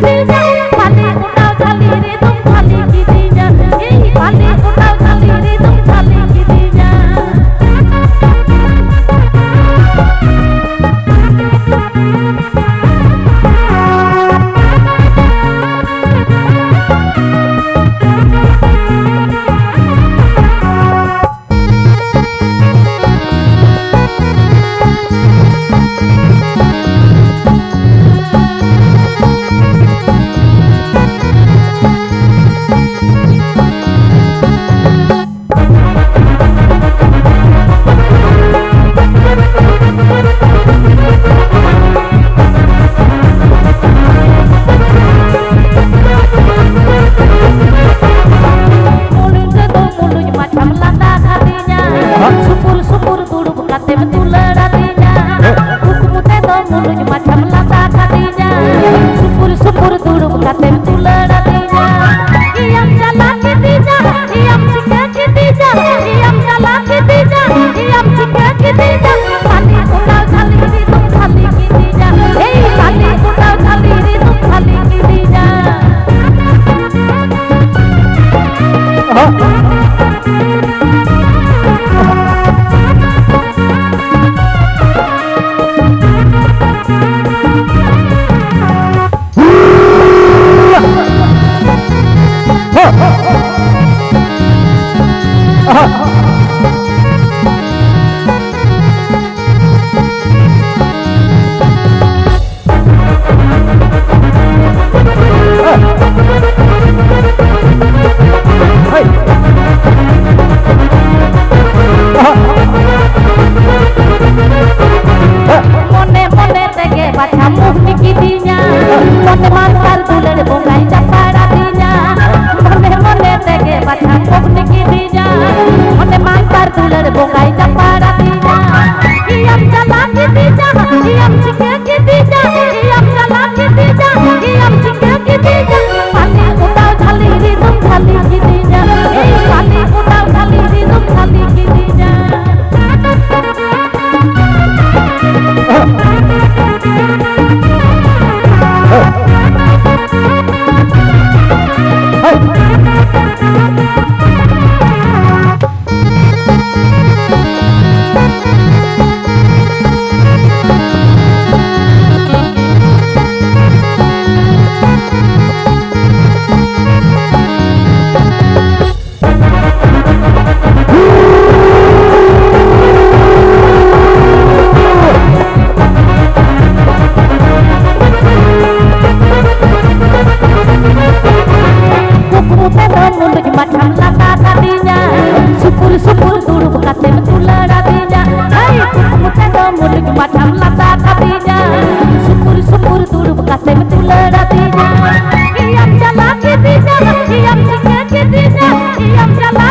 Thank you. কাপড় তুড়ব রাত থেকে দিন মনে মান lata Khadija Syukur syukur dulu bekasem tular Khadija Diam jala Khadija Diam jalan kitinya, Diam jala kitinya Diam Khadija